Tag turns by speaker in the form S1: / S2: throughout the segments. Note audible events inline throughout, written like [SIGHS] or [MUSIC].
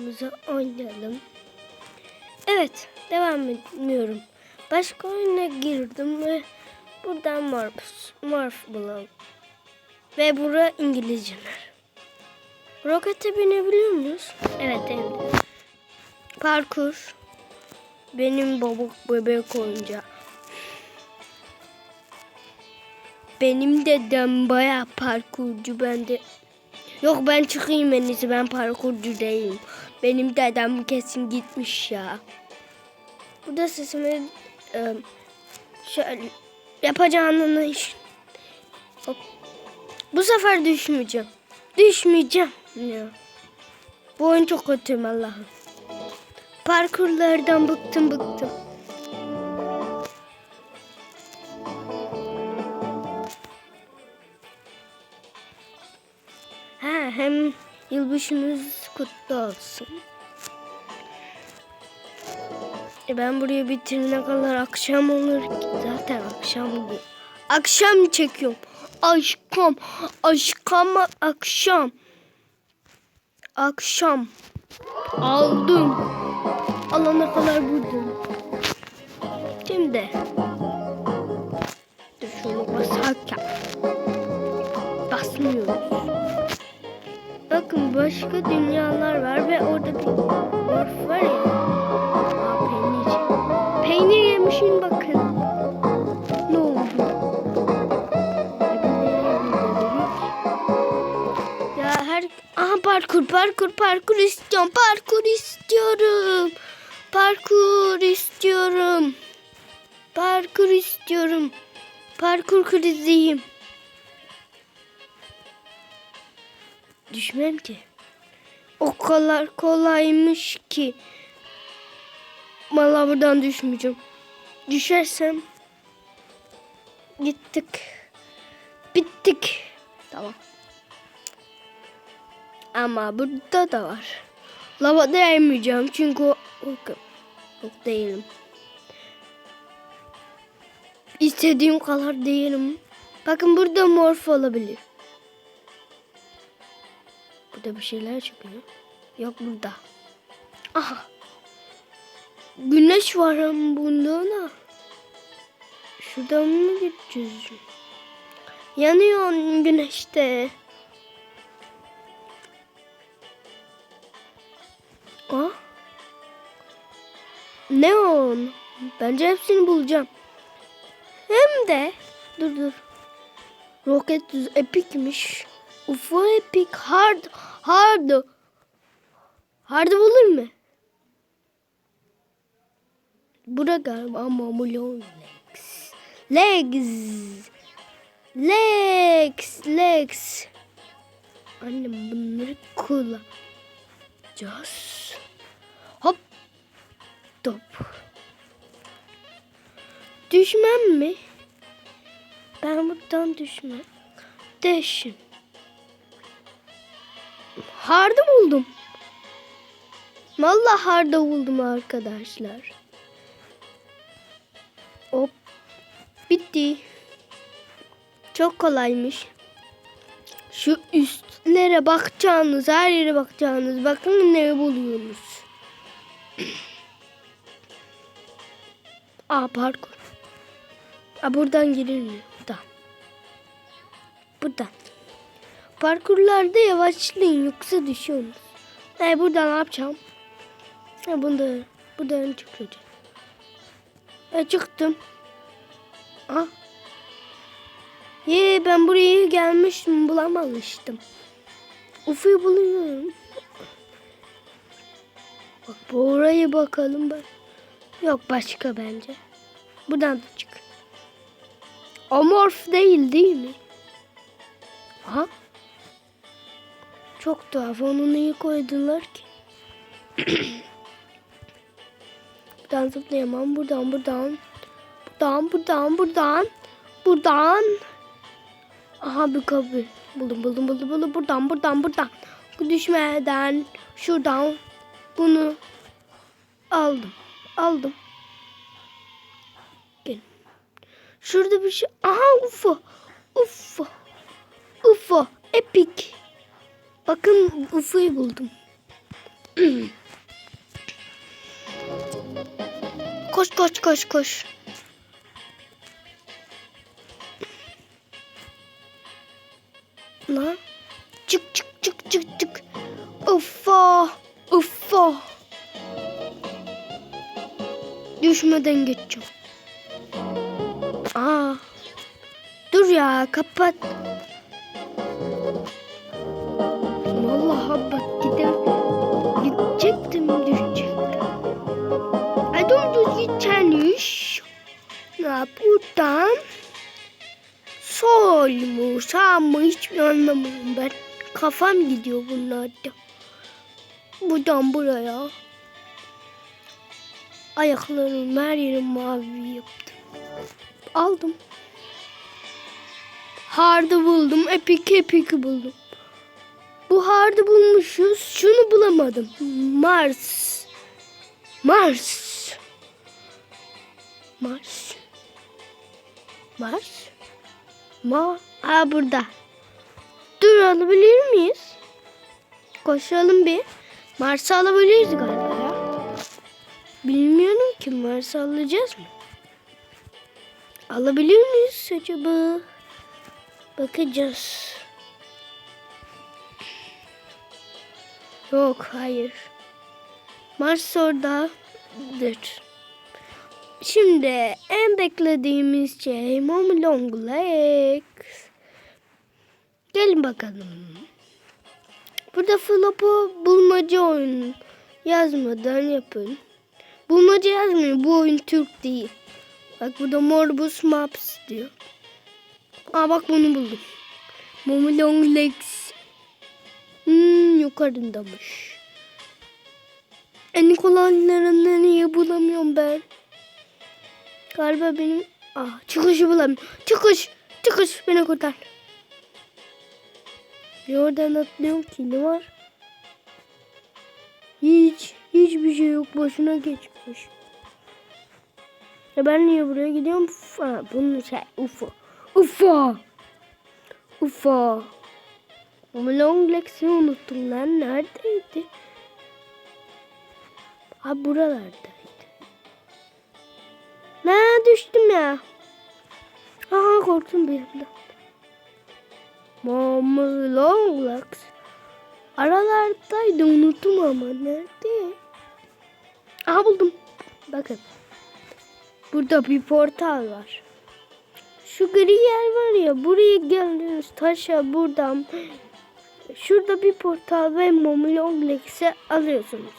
S1: oyunumuza oynayalım. Evet, devam etmiyorum. Başka oyuna girdim ve buradan morph, morph bulalım. Ve bura İngilizceler. Rokete binebiliyor muyuz? Evet, evet. Parkur. Benim babuk bebek oyuncağı. Benim dedem baya parkurcu ben de. Yok ben çıkayım en iyisi ben parkurcu değilim. Benim dedem kesin gitmiş ya. Burada sesimi e, şöyle yapacağını iş. Hop. Bu sefer düşmeyeceğim. Düşmeyeceğim ya. Bu oyun çok kötüyüm Allah'ım. Parkurlardan bıktım bıktım. Hem yılbaşınız kutlu olsun. E ben burayı bitirene kadar akşam olur ki. Zaten akşam gibi. Akşam çekiyorum. Aşkım. Aşkım akşam. Akşam. Aldım. Alana kadar buradayım. Şimdi. Başka dünyalar var ve orada bir morf var ya. Aa, peynir. Peynir yemişim bakın. Ne oldu? Ya her... Aha parkur, parkur, parkur istiyorum. Parkur istiyorum. Parkur istiyorum. Parkur istiyorum. Parkur kriziyim. Düşmem ki. O kadar kolaymış ki. Vallahi buradan düşmeyeceğim. Düşersem gittik. Bittik. Tamam. Ama burada da var. Lava değmeyeceğim çünkü o... Yok değilim. İstediğim kadar değilim. Bakın burada morf olabilir. Burada bir şeyler çıkıyor. Yok burada. Aha. Güneş var ama bunda da. Şuradan mı gideceğiz? Yanıyor güneşte. Aa. Neon. Bence hepsini bulacağım. Hem de dur dur. Roket düz epikmiş. UFO epik hard hard. Hard bulur mu? Bura galiba mamulon legs. Legs. Legs. Legs. Annem bunları kullanacağız. Hop. Top. Düşmem mi? Ben buradan düşmem. Düşün. Harda buldum. Vallahi harda buldum arkadaşlar. Hop. Bitti. Çok kolaymış. Şu üstlere bakacağınız, her yere bakacağınız. Bakın ne buluyorsunuz. Aa parkur. Aa buradan girilmiyor. Buradan. Buradan. Parkurlarda yavaşlayın yoksa düşüyorsunuz. E burada ne yapacağım? E bunda buradan çıkacağım. E çıktım. Ah. Ye ben buraya gelmiştim bulamamıştım. Ufu'yu buluyorum. Bak buraya bakalım ben. Yok başka bence. Buradan da çık. Amorf değil değil mi? Aha. Çok tuhaf. Onu niye koydular ki? buradan zıplayamam. Buradan, buradan. Buradan, buradan, buradan. Buradan. Aha bir kapı. Buldum, buldum, buldum, buldum. Buradan, buradan, buradan. Bu düşmeden şuradan bunu aldım. Aldım. Gel. Şurada bir şey. Aha UFO. UFO. UFO. Epic. Bakın UFO'yu buldum. [CLEARS THROAT] koş koş koş koş. Lan. Çık çık çık çık çık. Uffa. Uffa. Düşmeden geçeceğim. Aa. Dur ya kapat. Vallahi bak gider. Gidecektim düşecektim. Ay dümdüz gideceğiniz. Ya buradan sol mu sağ mı hiç anlamıyorum ben. Kafam gidiyor bunlarda. Buradan buraya. Ayaklarım her yerim mavi yaptım. Aldım. Hardı buldum. Epik epik buldum. Bu hardı bulmuşuz. Şunu bulamadım. Mars. Mars. Mars. Mars. Ma. Ha burada. Dur alabilir miyiz? Koşalım bir. Mars'ı alabiliriz galiba ya. Bilmiyorum ki Mars'ı alacağız mı? Alabilir miyiz acaba? Bakacağız. Yok hayır. Mars oradadır. Şimdi en beklediğimiz şey Mom Long Legs. Gelin bakalım. Burada flopu bulmaca oyun yazmadan yapın. Bulmaca yazmıyor. Bu oyun Türk değil. Bak burada Morbus Maps diyor. Aa bak bunu buldum. Mom Long Legs. Yukarındamış. En kolaylarından niye bulamıyorum ben? Galiba benim... Ah, çıkışı bulamıyorum. Çıkış! Çıkış! Beni kurtar. Oradan atlıyorum ki? Ne var? Hiç. Hiçbir şey yok. Boşuna geçmiş. Ya ben niye buraya gidiyorum? Ha, bunun şey UFO. UFO. UFO. Ama long legs'i unuttum lan. Neredeydi? Ha buralardaydı. Ne düştüm ya. Aha korktum bir anda. Mama long legs. Aralardaydı unuttum ama nerede? Aha buldum. Bakın. Burada bir portal var. Şu gri yer var ya buraya geliyoruz taşa buradan. Şurada bir portal ve Momilong Lex'i alıyorsunuz.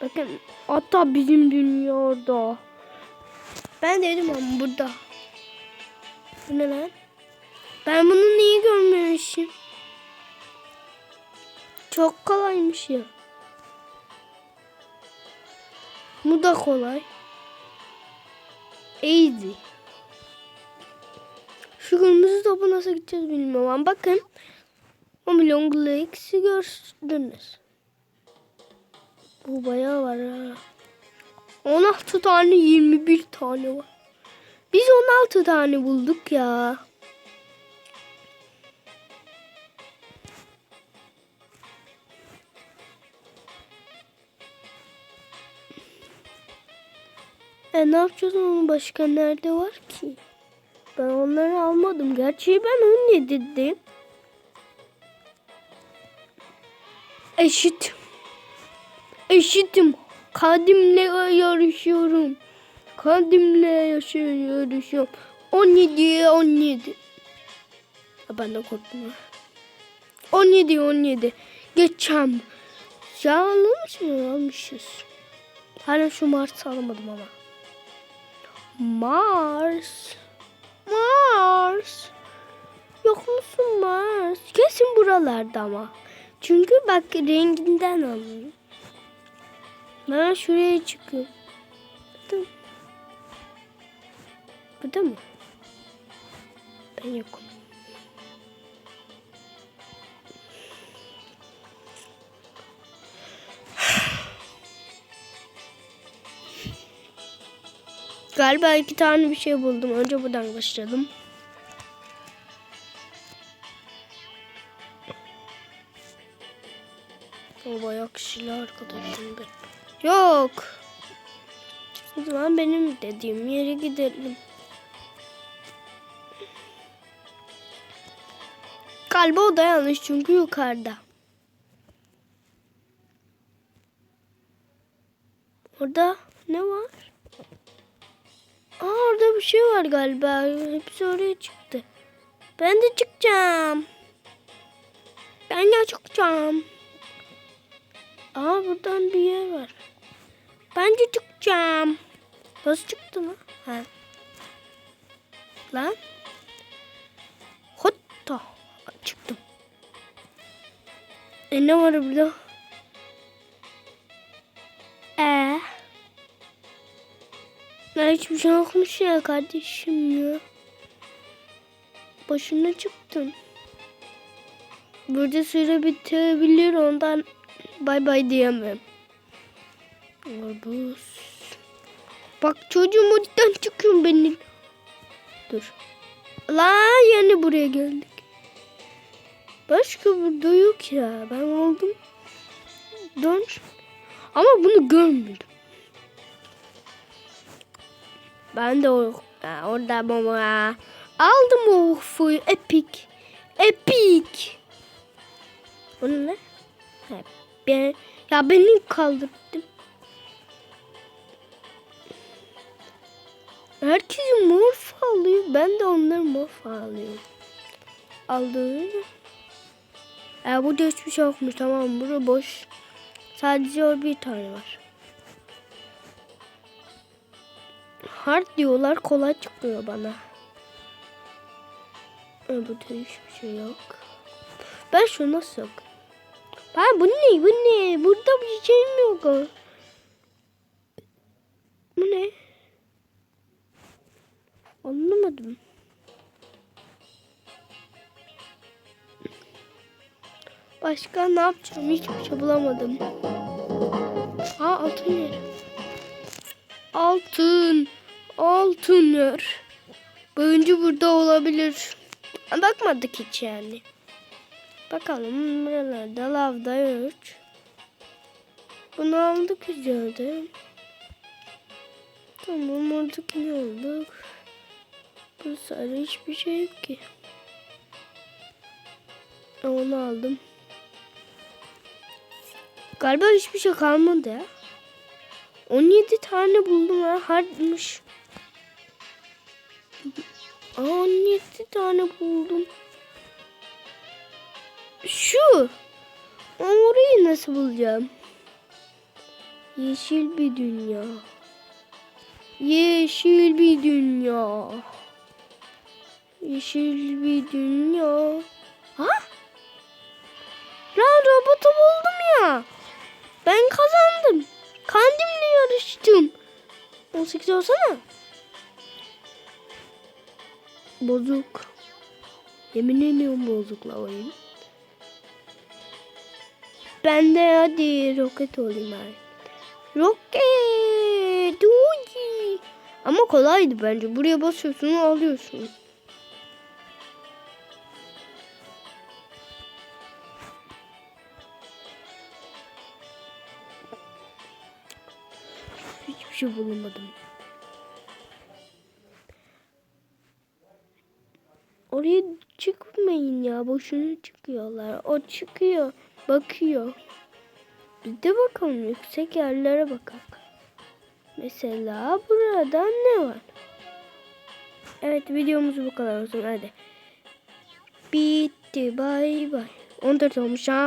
S1: Bakın ata bizim dünyada. Ben dedim ama burada. Bu ne lan? Ben bunu niye görmemişim? Çok kolaymış ya. Bu da kolay. Easy. Şu kırmızı topu nasıl gideceğiz bilmiyorum bakın. O milyon Lex'i gördünüz. Bu bayağı var ha. 16 tane 21 tane var. Biz 16 tane bulduk ya. E ne yapacağız onun başka nerede var ki? Ben onları almadım. Gerçi ben 17 dedim. Eşit. Eşitim. Kadimle yarışıyorum. Kadimle yarışıyorum. 17'ye 17. Ha, ben de korktum. 17 17. Geçem. Ya almış mı? Almışız. Hala şu Mars'ı alamadım ama. Mars. Mars. Yok musun Mars? Kesin buralarda ama. Çünkü bak renginden anlıyorum. Ben şuraya çıkıyorum. Burada, burada mı? Ben yokum. [SIGHS] Galiba iki tane bir şey buldum. Önce buradan başlayalım. O bayağı kişili arkadaşım ben. Yok. O zaman benim dediğim yere gidelim. Galiba o da yanlış çünkü yukarıda. Orada ne var? Aa orada bir şey var galiba. Hepsi oraya çıktı. Ben de çıkacağım. Ben de çıkacağım. Aa buradan bir yer var. Ben de çıkacağım. Nasıl çıktı lan? Ha. Lan. Hotta. Çıktım. E ne var burada? Ee. Ya hiçbir şey yokmuş ya kardeşim ya. Başına çıktım. Burada süre bitebilir ondan bay bay diyemem. Arbuz. Bak çocuğum oradan çıkıyorum benim. Dur. La yeni buraya geldik. Başka burada yok ya. Ben oldum. Dön. Ama bunu görmedim. Ben de o ha, orada baba. Aldım o fuyu epik. Epik. Bu ne? Ha, ben, ya beni kaldırdım. Herkes morf alıyor. Ben de onları morf alıyorum. Aldım. Ya burada hiçbir şey yokmuş. Tamam burada boş. Sadece o bir tane var. Hard diyorlar kolay çıkıyor bana. Ha, burada hiçbir şey yok. Ben şuna sok. Ben bu ne bu ne? Burada bir şey mi yok? Bu ne? Anlamadım. Başka ne yapacağım? Hiçbir şey bulamadım. Ha altın yer. Altın. Altın yer. Boyunca burada olabilir. Bakmadık hiç yani. Bakalım buralarda lavda yok. Bunu aldık güzeldi. Tamam oradakini aldık. Bu sarı hiçbir şey yok ki. Onu aldım. Galiba hiçbir şey kalmadı ya. 17 tane buldum ha. Hardmış. Aa, 17 tane buldum. Şu. Orayı nasıl bulacağım? Yeşil bir dünya. Yeşil bir dünya. Yeşil bir dünya. Ha? Lan robotu buldum ya. Ben kazandım. Kendimle yarıştım. 18 olsana. Bozuk. Yemin ediyorum bozuk la oyun. Ben de hadi roket olayım abi. Roket. Uy. Ama kolaydı bence. Buraya basıyorsun alıyorsun. Hiçbir şey bulamadım. Oraya çıkmayın ya. Boşuna çıkıyorlar. O çıkıyor. Bakıyor. Biz de bakalım. Yüksek yerlere bakalım. Mesela burada ne var? Evet videomuz bu kadar olsun. Hadi. Bitti. Bay bay. 14 olmuş ha.